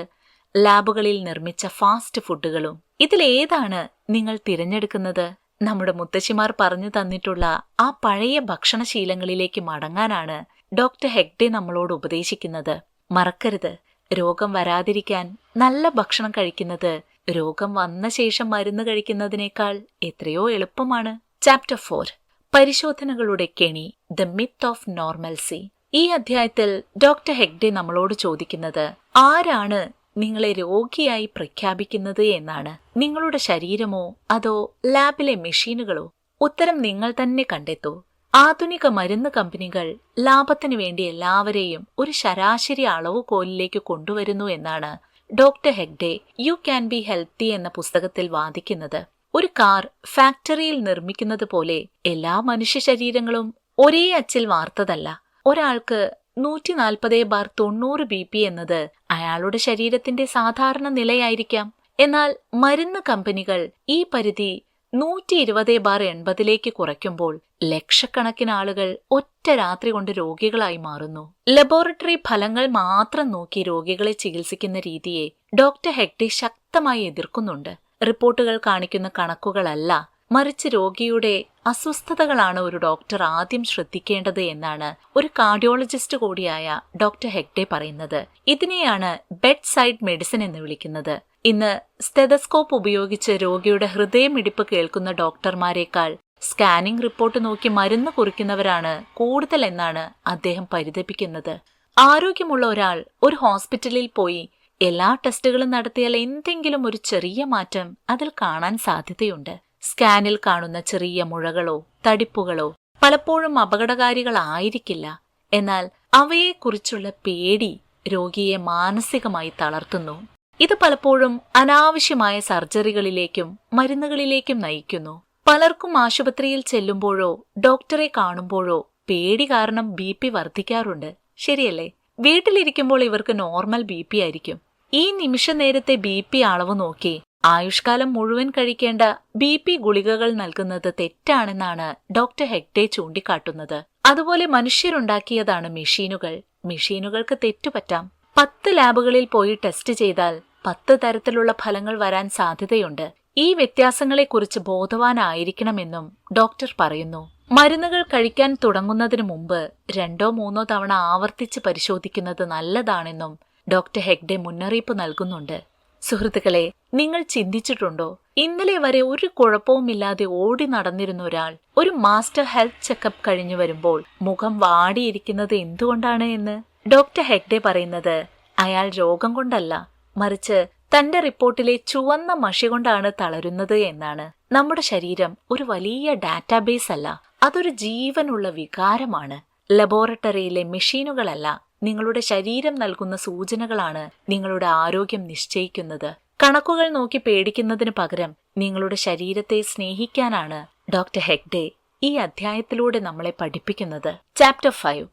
ലാബുകളിൽ നിർമ്മിച്ച ഫാസ്റ്റ് ഫുഡുകളും. ഇതിലേതാണ് നിങ്ങൾ തിരഞ്ഞെടുക്കുന്നത്? നമ്മുടെ മുത്തശ്ശിമാർ പറഞ്ഞു തന്നിട്ടുള്ള ആ പഴയ ഭക്ഷണശീലങ്ങളിലേക്ക് മടങ്ങാനാണ് ഡോക്ടർ ഹെഗ്ഡെ നമ്മളോട് ഉപദേശിക്കുന്നത്. മറക്കരുത്. രോഗം വരാതിരിക്കാൻ നല്ല ഭക്ഷണം കഴിക്കുന്നത് രോഗം വന്ന ശേഷം മരുന്ന് കഴിക്കുന്നതിനേക്കാൾ എത്രയോ എളുപ്പമാണ്. ചാപ്റ്റർ ഫോർ പരിശോധനകളുടെ കെണി. ദ മിത്ത് ഓഫ് നോർമൽസി ഈ അധ്യായത്തിൽ ഡോക്ടർ ഹെഗ്ഡെ നമ്മളോട് ചോദിക്കുന്നത് ആരാണ് നിങ്ങളെ രോഗിയായി പ്രഖ്യാപിക്കുന്നത് എന്നാണ്? നിങ്ങളുടെ ശരീരമോ അതോ ലാബിലെ മെഷീനുകളോ? ഉത്തരം നിങ്ങൾ തന്നെ കണ്ടെത്തൂ. ആധുനിക മരുന്ന് കമ്പനികൾ ലാഭത്തിനു വേണ്ടി എല്ലാവരെയും ഒരു ശരാശരി അളവുകോലിലേക്ക് കൊണ്ടുവരുന്നു എന്നാണ് doctor Hegde you can be healthy എന്ന പുസ്തകത്തിൽ വാദിക്കുന്നത്. ഒരു കാർ ഫാക്ടറിയിൽ നിർമ്മിക്കുന്നത് പോലെ എല്ലാ മനുഷ്യ ശരീരങ്ങളും ഒരേ അച്ചിൽ വാർത്തതല്ല. ഒരാൾക്ക് നൂറ്റി നാൽപ്പത് ബാർ തൊണ്ണൂറ് ബി പി എന്നത് അയാളുടെ ശരീരത്തിന്റെ സാധാരണ നിലയായിരിക്കാം. എന്നാൽ മരുന്ന് കമ്പനികൾ ഈ പരിധി നൂറ്റി ഇരുപത് ബാർ എൺപതിലേക്ക് കുറയ്ക്കുമ്പോൾ ലക്ഷക്കണക്കിന് ആളുകൾ ഒറ്റ രാത്രി കൊണ്ട് രോഗികളായി മാറുന്നു. ലബോറട്ടറി ഫലങ്ങൾ മാത്രം നോക്കി രോഗികളെ ചികിത്സിക്കുന്ന രീതിയെ ഡോക്ടർ ഹെഗ്ഡി ശക്തമായി എതിർക്കുന്നുണ്ട്. റിപ്പോർട്ടുകൾ കാണിക്കുന്ന കണക്കുകളല്ല മറിച്ച് രോഗിയുടെ അസ്വസ്ഥതകളാണ് ഒരു ഡോക്ടർ ആദ്യം ശ്രദ്ധിക്കേണ്ടത് എന്നാണ് ഒരു കാർഡിയോളജിസ്റ്റ് കൂടിയായ ഡോക്ടർ ഹെക്ടെ പറയുന്നത്. ഇതിനെയാണ് ബെഡ് സൈഡ് മെഡിസിൻ എന്ന് വിളിക്കുന്നത്. ഇന്ന് സ്റ്റെതസ്കോപ്പ് ഉപയോഗിച്ച് രോഗിയുടെ ഹൃദയമിടിപ്പ് കേൾക്കുന്ന ഡോക്ടർമാരെക്കാൾ സ്കാനിംഗ് റിപ്പോർട്ട് നോക്കി മരുന്ന് കുറിക്കുന്നവരാണ് കൂടുതൽ എന്നാണ് അദ്ദേഹം പരിതപിക്കുന്നത്. ആരോഗ്യമുള്ള ഒരാൾ ഒരു ഹോസ്പിറ്റലിൽ പോയി എല്ലാ ടെസ്റ്റുകളും നടത്തിയാൽ എന്തെങ്കിലും ഒരു ചെറിയ മാറ്റം അതിൽ കാണാൻ സാധ്യതയുണ്ട്. സ്കാനിൽ കാണുന്ന ചെറിയ മുഴകളോ തടിപ്പുകളോ പലപ്പോഴും അപകടകാരികളായിരിക്കില്ല. എന്നാൽ അവയെക്കുറിച്ചുള്ള പേടി രോഗിയെ മാനസികമായി തളർത്തുന്നു. ഇത് പലപ്പോഴും അനാവശ്യമായ സർജറികളിലേക്കും മരുന്നുകളിലേക്കും നയിക്കുന്നു. പലർക്കും ആശുപത്രിയിൽ ചെല്ലുമ്പോഴോ ഡോക്ടറെ കാണുമ്പോഴോ പേടി കാരണം ബി പി വർദ്ധിക്കാറുണ്ട്. ശരിയല്ലേ? വീട്ടിലിരിക്കുമ്പോൾ ഇവർക്ക് നോർമൽ ബി പി ആയിരിക്കും. ഈ നിമിഷ നേരത്തെ ബി പി അളവ് നോക്കി ആയുഷ്കാലം മുഴുവൻ കഴിക്കേണ്ട ബി പി ഗുളികകൾ നൽകുന്നത് തെറ്റാണെന്നാണ് ഡോക്ടർ ഹെഗ്ഡെ ചൂണ്ടിക്കാട്ടുന്നത്. അതുപോലെ മനുഷ്യരുണ്ടാക്കിയതാണ് മെഷീനുകൾ. മെഷീനുകൾക്ക് തെറ്റുപറ്റാം. പത്ത് ലാബുകളിൽ പോയി ടെസ്റ്റ് ചെയ്താൽ പത്ത് തരത്തിലുള്ള ഫലങ്ങൾ വരാൻ സാധ്യതയുണ്ട്. ഈ വ്യത്യാസങ്ങളെക്കുറിച്ച് ബോധവാനായിരിക്കണമെന്നും ഡോക്ടർ പറയുന്നു. മരുന്നുകൾ കഴിക്കാൻ തുടങ്ങുന്നതിന് മുമ്പ് രണ്ടോ മൂന്നോ തവണ ആവർത്തിച്ച് പരിശോധിക്കുന്നത് നല്ലതാണെന്നും ഡോക്ടർ ഹെഗ്ഡെ മുന്നറിയിപ്പ് നൽകുന്നുണ്ട്. സുഹൃത്തുക്കളെ നിങ്ങൾ ചിന്തിച്ചിട്ടുണ്ടോ? ഇന്നലെ വരെ ഒരു കുഴപ്പവുമില്ലാതെ ഓടി നടന്നിരുന്ന ഒരാൾ ഒരു മാസ്റ്റർ ഹെൽത്ത് ചെക്കപ്പ് കഴിഞ്ഞു വരുമ്പോൾ മുഖം വാടിയിരിക്കുന്നത് എന്തുകൊണ്ടാണ് എന്ന്? ഡോക്ടർ ഹെഗ്ഡെ പറയുന്നത് അയാൾ രോഗം കൊണ്ടല്ല മറിച്ച് തന്റെ റിപ്പോർട്ടിലെ ചുവന്ന മഷി കൊണ്ടാണ് തളരുന്നത് എന്നാണ്. നമ്മുടെ ശരീരം ഒരു വലിയ ഡാറ്റാബേസ് അല്ല അതൊരു ജീവനുള്ള വികാരമാണ്. ലബോറട്ടറിയിലെ മെഷീനുകളല്ല നിങ്ങളുടെ ശരീരം നൽകുന്ന സൂചനകളാണ് നിങ്ങളുടെ ആരോഗ്യം നിശ്ചയിക്കുന്നത്. കണക്കുകൾ നോക്കി പേടിക്കുന്നതിന് പകരം നിങ്ങളുടെ ശരീരത്തെ സ്നേഹിക്കാനാണ് ഡോക്ടർ ഹെഗ്ഡേ ഈ അധ്യായത്തിലൂടെ നമ്മളെ പഠിപ്പിക്കുന്നത്. ചാപ്റ്റർ ഫൈവ്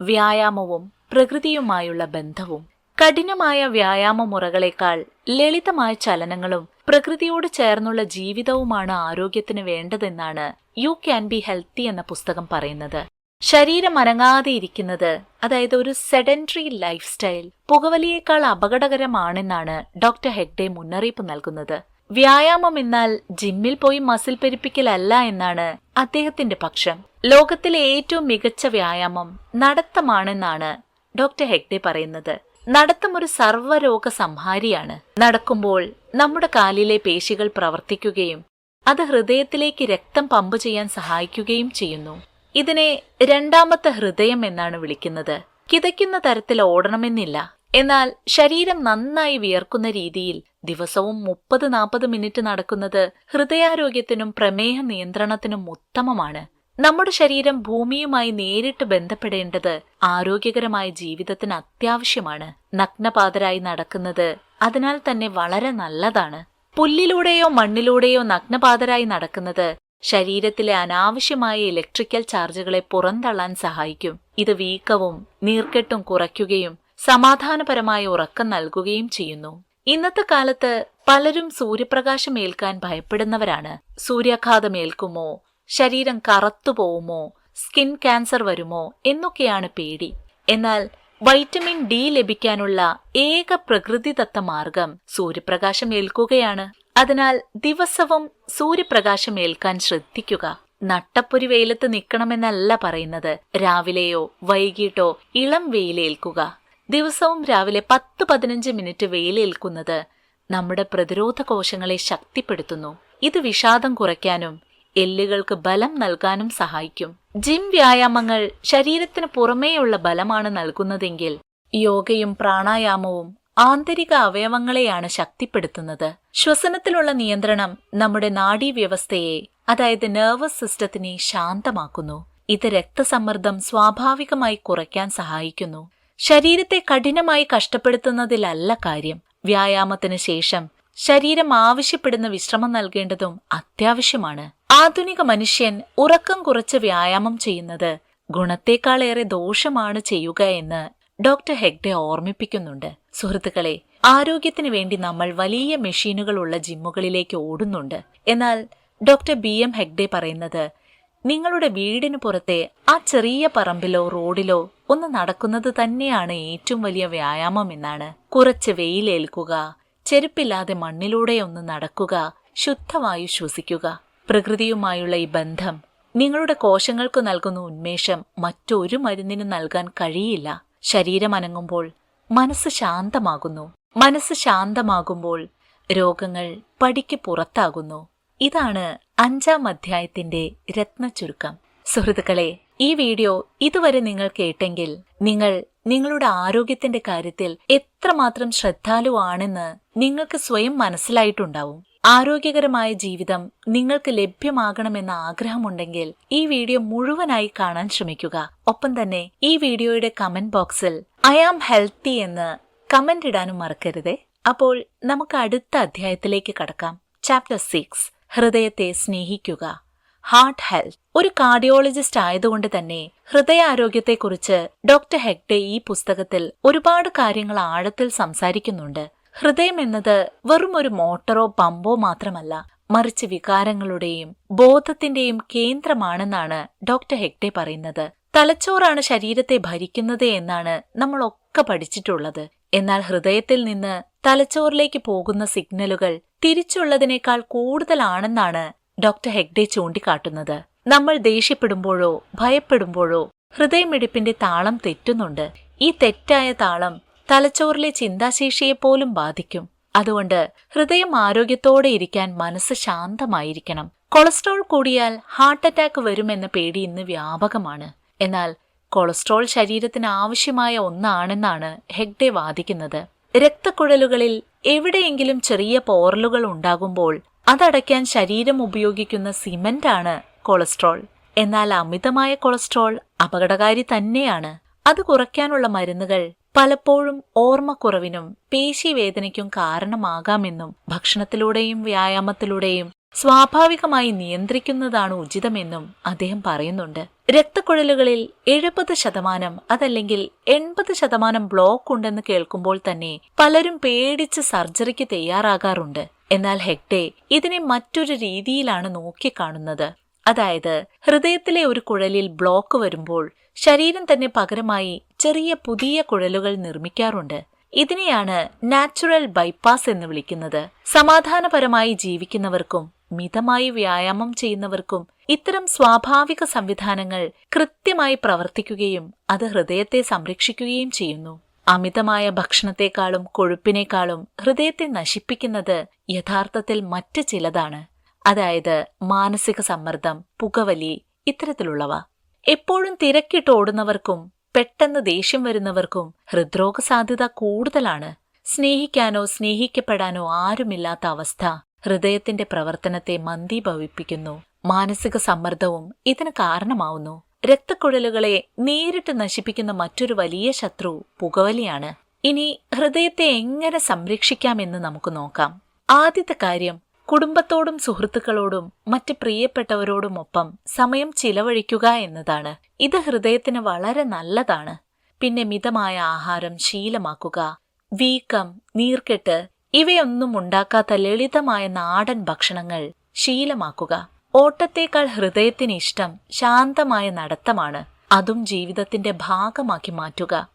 വ്യായാമവും പ്രകൃതിയുമായുള്ള ബന്ധവും. കഠിനമായ വ്യായാമ മുറകളേക്കാൾ ലളിതമായ ചലനങ്ങളും പ്രകൃതിയോട് ചേർന്നുള്ള ജീവിതവുമാണ് ആരോഗ്യത്തിന് വേണ്ടതെന്നാണ് യു ക്യാൻ ബി ഹെൽത്തി എന്ന പുസ്തകം പറയുന്നത്. ശരീരം അനങ്ങാതെ ഇരിക്കുന്നത് അതായത് ഒരു സെഡൻട്രി ലൈഫ് സ്റ്റൈൽ പുകവലിയേക്കാൾ അപകടകരമാണെന്നാണ് ഡോക്ടർ ഹെഗ്ഡെ മുന്നറിയിപ്പ് നൽകുന്നത്. വ്യായാമം എന്നാൽ ജിമ്മിൽ പോയി മസിൽ പെരുപ്പിക്കലല്ല എന്നാണ് അദ്ദേഹത്തിന്റെ പക്ഷം. ലോകത്തിലെ ഏറ്റവും മികച്ച വ്യായാമം നടത്തമാണെന്നാണ് ഡോക്ടർ ഹെഗ്ഡെ പറയുന്നത്. നടത്തം ഒരു സർവരോഗ സംഹാരിയാണ്. നടക്കുമ്പോൾ നമ്മുടെ കാലിലെ പേശികൾ പ്രവർത്തിക്കുകയും അത് ഹൃദയത്തിലേക്ക് രക്തം പമ്പ് ചെയ്യാൻ സഹായിക്കുകയും ചെയ്യുന്നു. ഇതിനെ രണ്ടാമത്തെ ഹൃദയം എന്നാണ് വിളിക്കുന്നത്. കിതയ്ക്കുന്ന തരത്തിൽ ഓടണമെന്നില്ല. എന്നാൽ ശരീരം നന്നായി വിയർക്കുന്ന രീതിയിൽ ദിവസവും മുപ്പത് നാൽപ്പത് മിനിറ്റ് നടക്കുന്നത് ഹൃദയാരോഗ്യത്തിനും പ്രമേഹ നിയന്ത്രണത്തിനും ഉത്തമമാണ്. നമ്മുടെ ശരീരം ഭൂമിയുമായി നേരിട്ട് ബന്ധപ്പെടേണ്ടത് ആരോഗ്യകരമായ ജീവിതത്തിന് അത്യാവശ്യമാണ്. നഗ്നപാതരായി നടക്കുന്നത് അതിനാൽ തന്നെ വളരെ നല്ലതാണ്. പുല്ലിലൂടെയോ മണ്ണിലൂടെയോ നഗ്നപാതരായി നടക്കുന്നത് ശരീരത്തിലെ അനാവശ്യമായ ഇലക്ട്രിക്കൽ ചാർജുകളെ പുറന്തള്ളാൻ സഹായിക്കും. ഇത് വീക്കവും നീർക്കെട്ടും കുറയ്ക്കുകയും സമാധാനപരമായ ഉറക്കം നൽകുകയും ചെയ്യുന്നു. ഇന്നത്തെ കാലത്ത് പലരും സൂര്യപ്രകാശം ഏൽക്കാൻ ഭയപ്പെടുന്നവരാണ്. സൂര്യാഘാതം ഏൽക്കുമോ ശരീരം കറുത്തുപോകുമോ സ്കിൻ ക്യാൻസർ വരുമോ എന്നൊക്കെയാണ് പേടി. എന്നാൽ വൈറ്റമിൻ ഡി ലഭിക്കാനുള്ള ഏക പ്രകൃതിദത്ത മാർഗം സൂര്യപ്രകാശം ഏൽക്കുകയാണ്. അതിനാൽ ദിവസവും സൂര്യപ്രകാശം ഏൽക്കാൻ ശ്രദ്ധിക്കുക. നട്ടപ്പൊരി വെയിലത്ത് നിൽക്കണമെന്നല്ല പറയുന്നത്. രാവിലെയോ വൈകിട്ടോ ഇളം വെയിലേൽക്കുക. ദിവസവും രാവിലെ പത്ത് പതിനഞ്ച് മിനിറ്റ് വെയിലേൽക്കുന്നത് നമ്മുടെ പ്രതിരോധ കോശങ്ങളെ ശക്തിപ്പെടുത്തുന്നു. ഇത് വിഷാദം കുറയ്ക്കാനും എല്ലുകൾക്ക് ബലം നൽകാനും സഹായിക്കും. ജിം വ്യായാമങ്ങൾ ശരീരത്തിന് പുറമേയുള്ള ബലമാണ് നൽകുന്നതെങ്കിൽ യോഗയും പ്രാണായാമവും ആന്തരിക അവയവങ്ങളെയാണ് ശക്തിപ്പെടുത്തുന്നത്. ശ്വസനത്തിലുള്ള നിയന്ത്രണം നമ്മുടെ നാഡീവ്യവസ്ഥയെ അതായത് നെർവസ് സിസ്റ്റത്തിനെ ശാന്തമാക്കുന്നു. ഇത് രക്തസമ്മർദ്ദം സ്വാഭാവികമായി കുറയ്ക്കാൻ സഹായിക്കുന്നു. ശരീരത്തെ കഠിനമായി കഷ്ടപ്പെടുത്തുന്നതിലല്ല കാര്യം. വ്യായാമത്തിന് ശേഷം ശരീരം ആവശ്യപ്പെടുന്ന വിശ്രമം നൽകേണ്ടതും അത്യാവശ്യമാണ്. ആധുനിക മനുഷ്യൻ ഉറക്കം കുറച്ച് വ്യായാമം ചെയ്യുന്നത് ഗുണത്തേക്കാളേറെ ദോഷമാണ് ചെയ്യുക എന്ന് ഡോക്ടർ ഹെഗ്ഡെ ഓർമ്മിപ്പിക്കുന്നുണ്ട്. സുഹൃത്തുക്കളെ ആരോഗ്യത്തിന് വേണ്ടി നമ്മൾ വലിയ മെഷീനുകളുള്ള ജിമ്മുകളിലേക്ക് ഓടുന്നുണ്ട്. എന്നാൽ ഡോക്ടർ ബി എം ഹെഗ്ഡെ പറയുന്നത് നിങ്ങളുടെ വീടിന് പുറത്തെ ആ ചെറിയ പറമ്പിലോ റോഡിലോ ഒന്ന് നടക്കുന്നത് തന്നെയാണ് ഏറ്റവും വലിയ വ്യായാമം എന്നാണ്. കുറച്ച് വെയിലേൽക്കുക ചെരുപ്പില്ലാതെ മണ്ണിലൂടെ ഒന്ന് നടക്കുക ശുദ്ധവായു ശ്വസിക്കുക. പ്രകൃതിയുമായുള്ള ഈ ബന്ധം നിങ്ങളുടെ കോശങ്ങൾക്ക് നൽകുന്ന ഉന്മേഷം മറ്റൊരു മരുന്നിനും നൽകാൻ കഴിയില്ല. ശരീരം അനങ്ങുമ്പോൾ മനസ്സ് ശാന്തമാകുന്നു. മനസ്സ് ശാന്തമാകുമ്പോൾ രോഗങ്ങൾ പടിക്ക് പുറത്താകുന്നു. ഇതാണ് അഞ്ചാം അധ്യായത്തിന്റെ രത്നചുരുക്കം സുഹൃത്തുക്കളെ ഈ വീഡിയോ ഇതുവരെ നിങ്ങൾ കേട്ടെങ്കിൽ നിങ്ങൾ നിങ്ങളുടെ ആരോഗ്യത്തിന്റെ കാര്യത്തിൽ എത്രമാത്രം ശ്രദ്ധാലുവാണെന്ന് നിങ്ങൾക്ക് സ്വയം മനസ്സിലായിട്ടുണ്ടാവും. ആരോഗ്യകരമായ ജീവിതം നിങ്ങൾക്ക് ലഭ്യമാകണമെന്ന ആഗ്രഹമുണ്ടെങ്കിൽ ഈ വീഡിയോ മുഴുവനായി കാണാൻ ശ്രമിക്കുക. ഒപ്പം തന്നെ ഈ വീഡിയോയുടെ കമന്റ് ബോക്സിൽ ഐ ആം ഹെൽത്തി എന്ന് കമന്റ് ഇടാനും മറക്കരുതേ. അപ്പോൾ നമുക്ക് അടുത്ത അധ്യായത്തിലേക്ക് കടക്കാം. ചാപ്റ്റർ സിക്സ് ഹൃദയത്തെ സ്നേഹിക്കുക. ഹാർട്ട് ഹെൽത്ത് ഒരു കാർഡിയോളജിസ്റ്റ് ആയതുകൊണ്ട് തന്നെ ഹൃദയാരോഗ്യത്തെക്കുറിച്ച് ഡോക്ടർ ഹെഗ്ഡെ ഈ പുസ്തകത്തിൽ ഒരുപാട് കാര്യങ്ങൾ ആഴത്തിൽ സംസാരിക്കുന്നുണ്ട്. ഹൃദയം എന്നത് വെറും ഒരു മോട്ടറോ പമ്പോ മാത്രമല്ല മറിച്ച് വികാരങ്ങളുടെയും ബോധത്തിന്റെയും കേന്ദ്രമാണെന്നാണ് ഡോക്ടർ ഹെഗ്ഡെ പറയുന്നത്. തലച്ചോറാണ് ശരീരത്തെ ഭരിക്കുന്നത് എന്നാണ് നമ്മളൊക്കെ പഠിച്ചിട്ടുള്ളത്. എന്നാൽ ഹൃദയത്തിൽ നിന്ന് തലച്ചോറിലേക്ക് പോകുന്ന സിഗ്നലുകൾ തിരിച്ചുള്ളതിനേക്കാൾ കൂടുതലാണെന്നാണ് ഡോക്ടർ ഹെഗ്ഡെ ചൂണ്ടിക്കാട്ടുന്നത്. നമ്മൾ ദേഷ്യപ്പെടുമ്പോഴോ ഭയപ്പെടുമ്പോഴോ ഹൃദയമിടിപ്പിന്റെ താളം തെറ്റുന്നുണ്ട്. ഈ തെറ്റായ താളം തലച്ചോറിലെ ചിന്താശേഷിയെപ്പോലും ബാധിക്കും. അതുകൊണ്ട് ഹൃദയം ആരോഗ്യത്തോടെ ഇരിക്കാൻ മനസ്സ് ശാന്തമായിരിക്കണം. കൊളസ്ട്രോൾ കൂടിയാൽ ഹാർട്ട് അറ്റാക്ക് വരുമെന്ന പേടി ഇന്ന് വ്യാപകമാണ്. എന്നാൽ കൊളസ്ട്രോൾ ശരീരത്തിന് ആവശ്യമായ ഒന്നാണെന്നാണ് ഹെഗ്ഡെ വാദിക്കുന്നത്. രക്തക്കുഴലുകളിൽ എവിടെയെങ്കിലും ചെറിയ പോറലുകൾ ഉണ്ടാകുമ്പോൾ അതടയ്ക്കാൻ ശരീരം ഉപയോഗിക്കുന്ന സിമന്റ് ആണ് കൊളസ്ട്രോൾ. എന്നാൽ അമിതമായ കൊളസ്ട്രോൾ അപകടകാരി തന്നെയാണ്. അത് കുറയ്ക്കാനുള്ള മരുന്നുകൾ പലപ്പോഴും ഓർമ്മക്കുറവിനും പേശിവേദനയ്ക്കും കാരണമാകാമെന്നും ഭക്ഷണത്തിലൂടെയും വ്യായാമത്തിലൂടെയും സ്വാഭാവികമായി നിയന്ത്രിക്കുന്നതാണ് ഉചിതമെന്നും അദ്ദേഹം പറയുന്നുണ്ട്. രക്തക്കുഴലുകളിൽ എഴുപത് ശതമാനം അതല്ലെങ്കിൽ എൺപത് ശതമാനം ബ്ലോക്ക് ഉണ്ടെന്ന് കേൾക്കുമ്പോൾ തന്നെ പലരും പേടിച്ച് സർജറിക്ക് തയ്യാറാകാറുണ്ട്. എന്നാൽ ഹെഗ്ഡെ ഇതിനെ മറ്റൊരു രീതിയിലാണ് നോക്കിക്കാണുന്നത്. അതായത് ഹൃദയത്തിലെ ഒരു കുഴലിൽ ബ്ലോക്ക് വരുമ്പോൾ ശരീരം തന്നെ പകരമായി ചെറിയ പുതിയ കുഴലുകൾ നിർമ്മിക്കാറുണ്ട്. ഇതിനെയാണ് നാച്ചുറൽ ബൈപ്പാസ് എന്ന് വിളിക്കുന്നത്. സമാധാനപരമായി ജീവിക്കുന്നവർക്കും മിതമായി വ്യായാമം ചെയ്യുന്നവർക്കും ഇത്തരം സ്വാഭാവിക സംവിധാനങ്ങൾ കൃത്യമായി പ്രവർത്തിക്കുകയും അത് ഹൃദയത്തെ സംരക്ഷിക്കുകയും ചെയ്യുന്നു. അമിതമായ ഭക്ഷണത്തെക്കാളും കൊഴുപ്പിനേക്കാളും ഹൃദയത്തെ നശിപ്പിക്കുന്നത് യഥാർത്ഥത്തിൽ മറ്റ് ചിലതാണ്. അതായത് മാനസിക സമ്മർദ്ദം പുകവലി ഇത്തരത്തിലുള്ളവ. എപ്പോഴും തിരക്കിട്ട് ഓടുന്നവർക്കും പെട്ടെന്ന് ദേഷ്യം വരുന്നവർക്കും ഹൃദ്രോഗ സാധ്യത കൂടുതലാണ്. സ്നേഹിക്കാനോ സ്നേഹിക്കപ്പെടാനോ ആരുമില്ലാത്ത അവസ്ഥ ഹൃദയത്തിന്റെ പ്രവർത്തനത്തെ മന്ദീഭവിപ്പിക്കുന്നു. മാനസിക സമ്മർദ്ദവും ഇതിന് കാരണമാവുന്നു. രക്തക്കുഴലുകളെ നേരിട്ട് നശിപ്പിക്കുന്ന മറ്റൊരു വലിയ ശത്രു പുകവലിയാണ്. ഇനി ഹൃദയത്തെ എങ്ങനെ സംരക്ഷിക്കാമെന്ന് നമുക്ക് നോക്കാം. ആദ്യത്തെ കാര്യം കുടുംബത്തോടും സുഹൃത്തുക്കളോടും മറ്റ് പ്രിയപ്പെട്ടവരോടുമൊപ്പം സമയം ചിലവഴിക്കുക എന്നതാണ്. ഇത് ഹൃദയത്തിന് വളരെ നല്ലതാണ്. പിന്നെ മിതമായ ആഹാരം ശീലമാക്കുക. വീക്കം നീർക്കെട്ട് ഇവയൊന്നും ഉണ്ടാക്കാത്ത ലളിതമായ നാടൻ ഭക്ഷണങ്ങൾ ശീലമാക്കുക. ഓട്ടത്തേക്കാൾ ഹൃദയത്തിന് ഇഷ്ടം ശാന്തമായ നടത്തമാണ്. അതും ജീവിതത്തിന്റെ ഭാഗമാക്കി മാറ്റുക.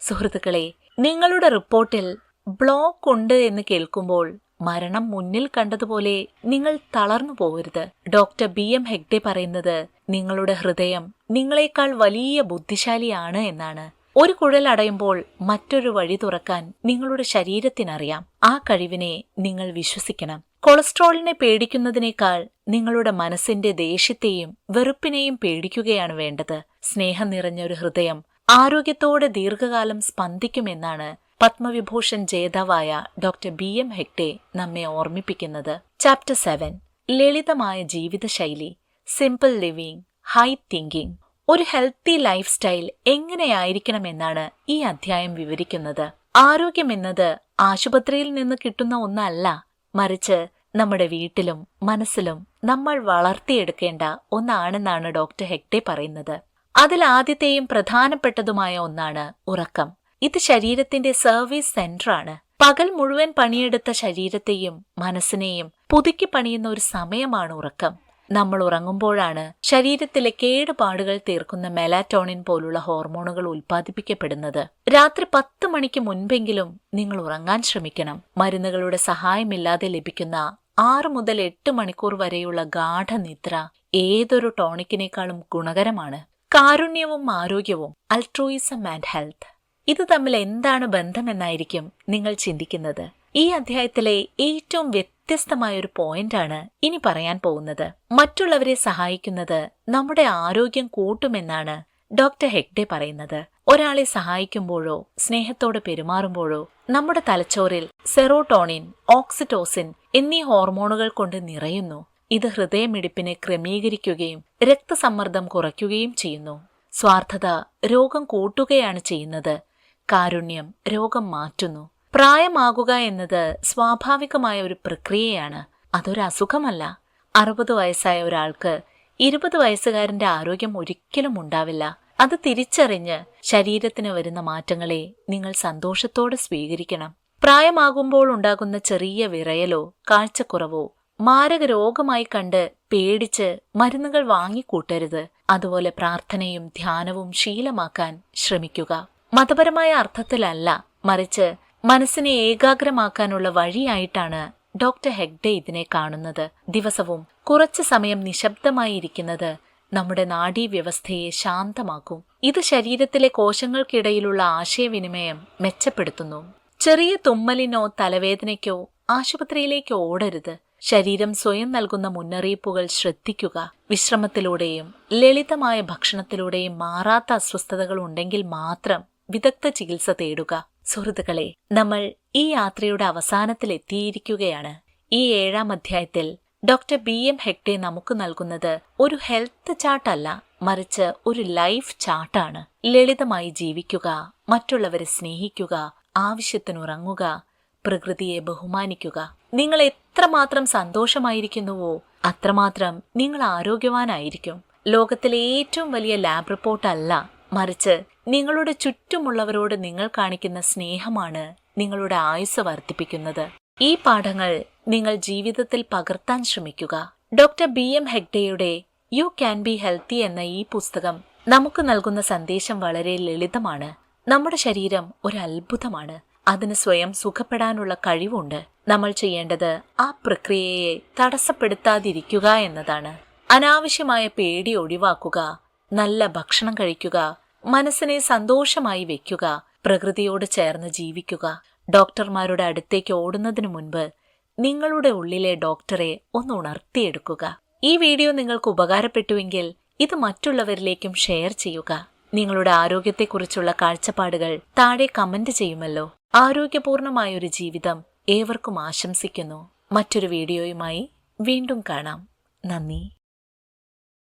സുഹൃത്തുക്കളെ നിങ്ങളുടെ റിപ്പോർട്ടിൽ ബ്ലോക്ക് ഉണ്ട് എന്ന് കേൾക്കുമ്പോൾ മരണം മുന്നിൽ കണ്ടതുപോലെ നിങ്ങൾ തളർന്നു പോകരുത്. ഡോക്ടർ ബി എം ഹെഗ്ഡെ പറയുന്നത് നിങ്ങളുടെ ഹൃദയം നിങ്ങളെക്കാൾ വലിയ ബുദ്ധിശാലിയാണ് എന്നാണ്. ഒരു കുഴൽ അടയുമ്പോൾ മറ്റൊരു വഴി തുറക്കാൻ നിങ്ങളുടെ ശരീരത്തിനറിയാം. ആ കഴിവിനെ നിങ്ങൾ വിശ്വസിക്കണം. കൊളസ്ട്രോളിനെ പേടിക്കുന്നതിനേക്കാൾ നിങ്ങളുടെ മനസ്സിന്റെ ദേഷ്യത്തെയും വെറുപ്പിനെയും പേടിക്കുകയാണ് വേണ്ടത്. സ്നേഹം നിറഞ്ഞ ഒരു ഹൃദയം ആരോഗ്യത്തോടെ ദീർഘകാലം സ്പന്ദിക്കുമെന്നാണ് പത്മവിഭൂഷൺ ജേതാവായ ഡോക്ടർ ബി എം ഹെഗ്ഡെ നമ്മെ ഓർമ്മിപ്പിക്കുന്നത്. ചാപ്റ്റർ സെവൻ ലളിതമായ ജീവിതശൈലി. സിമ്പിൾ ലിവിംഗ് ഹൈ തിങ്കിംഗ് ഒരു ഹെൽത്തി ലൈഫ് സ്റ്റൈൽ എങ്ങനെയായിരിക്കണമെന്നാണ് ഈ അധ്യായം വിവരിക്കുന്നത്. ആരോഗ്യം ആരോഗ്യമെന്നത് ആശുപത്രിയിൽ നിന്ന് കിട്ടുന്ന ഒന്നല്ല. മറിച്ച് നമ്മുടെ വീട്ടിലും മനസ്സിലും നമ്മൾ വളർത്തിയെടുക്കേണ്ട ഒന്നാണെന്നാണ് ഡോക്ടർ ഹെക്ടെ പറയുന്നത്. അതിൽ ആദ്യത്തെയും പ്രധാനപ്പെട്ടതുമായ ഒന്നാണ് ഉറക്കം. ഇത് ശരീരത്തിന്റെ സർവീസ് സെന്ററാണ്. പകൽ മുഴുവൻ പണിയെടുത്ത ശരീരത്തെയും മനസ്സിനെയും പുതുക്കി പണിയുന്ന ഒരു സമയമാണ് ഉറക്കം. നമ്മൾ ഉറങ്ങുമ്പോഴാണ് ശരീരത്തിലെ കേടുപാടുകൾ തീർക്കുന്ന മെലാറ്റോണിൻ പോലുള്ള ഹോർമോണുകൾ ഉൽപ്പാദിപ്പിക്കപ്പെടുന്നത്. രാത്രി പത്ത് മണിക്ക് മുൻപെങ്കിലും നിങ്ങൾ ഉറങ്ങാൻ ശ്രമിക്കണം. മരുന്നുകളുടെ സഹായമില്ലാതെ ലഭിക്കുന്ന ആറ് മുതൽ എട്ട് മണിക്കൂർ വരെയുള്ള ഗാഠനിദ്ര ഏതൊരു ടോണിക്കിനേക്കാളും ഗുണകരമാണ്. കാരുണ്യവും ആരോഗ്യവും അൾട്രോയിസം ആൻഡ് ഹെൽത്ത്. ഇത് തമ്മിൽ എന്താണ് ബന്ധമെന്നായിരിക്കും നിങ്ങൾ ചിന്തിക്കുന്നത്. ഈ അധ്യായത്തിലെ ഏറ്റവും വ്യത്യസ്തമായ ഒരു പോയിന്റാണ് ഇനി പറയാൻ പോകുന്നത്. മറ്റുള്ളവരെ സഹായിക്കുന്നത് നമ്മുടെ ആരോഗ്യം കൂട്ടുമെന്നാണ് ഡോക്ടർ ഹെഗ്ഡെ പറയുന്നത്. ഒരാളെ സഹായിക്കുമ്പോഴോ സ്നേഹത്തോടെ പെരുമാറുമ്പോഴോ നമ്മുടെ തലച്ചോറിൽ സെറോട്ടോണിൻ ഓക്സിറ്റോസിൻ എന്നീ ഹോർമോണുകൾ കൊണ്ട് നിറയുന്നു. ഇത് ഹൃദയമിടിപ്പിനെ ക്രമീകരിക്കുകയും രക്തസമ്മർദ്ദം കുറയ്ക്കുകയും ചെയ്യുന്നു. സ്വാർത്ഥത രോഗം കൂട്ടുകയാണ് ചെയ്യുന്നത്. കാരുണ്യം രോഗം മാറ്റുന്നു. പ്രായമാകുക എന്നത് സ്വാഭാവികമായ ഒരു പ്രക്രിയയാണ്. അതൊരു അസുഖമല്ല. അറുപത് വയസ്സായ ഒരാൾക്ക് ഇരുപത് വയസ്സുകാരന്റെ ആരോഗ്യം ഒരിക്കലും ഉണ്ടാവില്ല. അത് തിരിച്ചറിഞ്ഞ് ശരീരത്തിന് വരുന്ന മാറ്റങ്ങളെ നിങ്ങൾ സന്തോഷത്തോടെ സ്വീകരിക്കണം. പ്രായമാകുമ്പോൾ ഉണ്ടാകുന്ന ചെറിയ വിറയലോ കാഴ്ചക്കുറവോ മാരക രോഗമായി കണ്ട് പേടിച്ച് മരുന്നുകൾ വാങ്ങിക്കൂട്ടരുത്. അതുപോലെ പ്രാർത്ഥനയും ധ്യാനവും ശീലമാക്കാൻ ശ്രമിക്കുക. മതപരമായ അർത്ഥത്തിലല്ല മറിച്ച് മനസ്സിനെ ഏകാഗ്രമാക്കാനുള്ള വഴിയായിട്ടാണ് ഡോക്ടർ ഹെഗ്ഡെ ഇതിനെ കാണുന്നത്. ദിവസവും കുറച്ചു സമയം നിശബ്ദമായി ഇരിക്കുന്നത് നമ്മുടെ നാഡീവ്യവസ്ഥയെ ശാന്തമാക്കും. ഇത് ശരീരത്തിലെ കോശങ്ങൾക്കിടയിലുള്ള ആശയവിനിമയം മെച്ചപ്പെടുത്തുന്നു. ചെറിയ തുമ്മലിനോ തലവേദനയ്ക്കോ ആശുപത്രിയിലേക്ക് ഓടരുത്. ശരീരം സ്വയം നൽകുന്ന മുന്നറിയിപ്പുകൾ ശ്രദ്ധിക്കുക. വിശ്രമത്തിലൂടെയും ലളിതമായ ഭക്ഷണത്തിലൂടെയും മാറാത്ത അസ്വസ്ഥതകൾ ഉണ്ടെങ്കിൽ മാത്രം വിദഗ്ധ ചികിത്സ തേടുക. സുഹൃത്തുക്കളെ നമ്മൾ ഈ യാത്രയുടെ അവസാനത്തിൽ എത്തിയിരിക്കുകയാണ്. ഈ ഏഴാം അധ്യായത്തിൽ ഡോക്ടർ ബി എം ഹെക്ടെ നമുക്ക് നൽകുന്നത് ഒരു ഹെൽത്ത് ചാർട്ടല്ല മറിച്ച് ഒരു ലൈഫ് ചാർട്ടാണ്. ലളിതമായി ജീവിക്കുക മറ്റുള്ളവരെ സ്നേഹിക്കുക ആവശ്യത്തിനുറങ്ങുക പ്രകൃതിയെ ബഹുമാനിക്കുക. നിങ്ങൾ എത്രമാത്രം സന്തോഷമായിരിക്കുന്നുവോ അത്രമാത്രം നിങ്ങൾ ആരോഗ്യവാനായിരിക്കും. ലോകത്തിലെ ഏറ്റവും വലിയ ലാബ് റിപ്പോർട്ടല്ല മറിച്ച് നിങ്ങളുടെ ചുറ്റുമുള്ളവരോട് നിങ്ങൾ കാണിക്കുന്ന സ്നേഹമാണ് നിങ്ങളുടെ ആയുസ് വർദ്ധിപ്പിക്കുന്നത്. ഈ പാഠങ്ങൾ നിങ്ങൾ ജീവിതത്തിൽ പകർത്താൻ ശ്രമിക്കുക. ഡോക്ടർ ബി എം ഹെഗ്ഡെയുടെ യു ക്യാൻ ബി ഹെൽത്തി എന്ന ഈ പുസ്തകം നമുക്ക് നൽകുന്ന സന്ദേശം വളരെ ലളിതമാണ്. നമ്മുടെ ശരീരം ഒരു അത്ഭുതമാണ് അതിന് സ്വയം സുഖപ്പെടാനുള്ള കഴിവുണ്ട്. നമ്മൾ ചെയ്യേണ്ടത് ആ പ്രക്രിയയെ തടസ്സപ്പെടുത്താതിരിക്കുക എന്നതാണ്. അനാവശ്യമായ പേടി ഒഴിവാക്കുക നല്ല ഭക്ഷണം കഴിക്കുക മനസ്സിനെ സന്തോഷമായി വെക്കുക പ്രകൃതിയോട് ചേർന്ന് ജീവിക്കുക. ഡോക്ടർമാരുടെ അടുത്തേക്ക് ഓടുന്നതിനു മുൻപ് നിങ്ങളുടെ ഉള്ളിലെ ഡോക്ടറെ ഒന്ന് ഉണർത്തിയെടുക്കുക. ഈ വീഡിയോ നിങ്ങൾക്ക് ഉപകാരപ്പെട്ടുവെങ്കിൽ ഇത് മറ്റുള്ളവരിലേക്കും ഷെയർ ചെയ്യുക. നിങ്ങളുടെ ആരോഗ്യത്തെക്കുറിച്ചുള്ള കാഴ്ചപ്പാടുകൾ താഴെ കമന്റ് ചെയ്യുമല്ലോ. ആരോഗ്യപൂർണമായ ഒരു ജീവിതം ഏവർക്കും ആശംസിക്കുന്നു. മറ്റൊരു വീഡിയോയുമായി വീണ്ടും കാണാം. നന്ദി.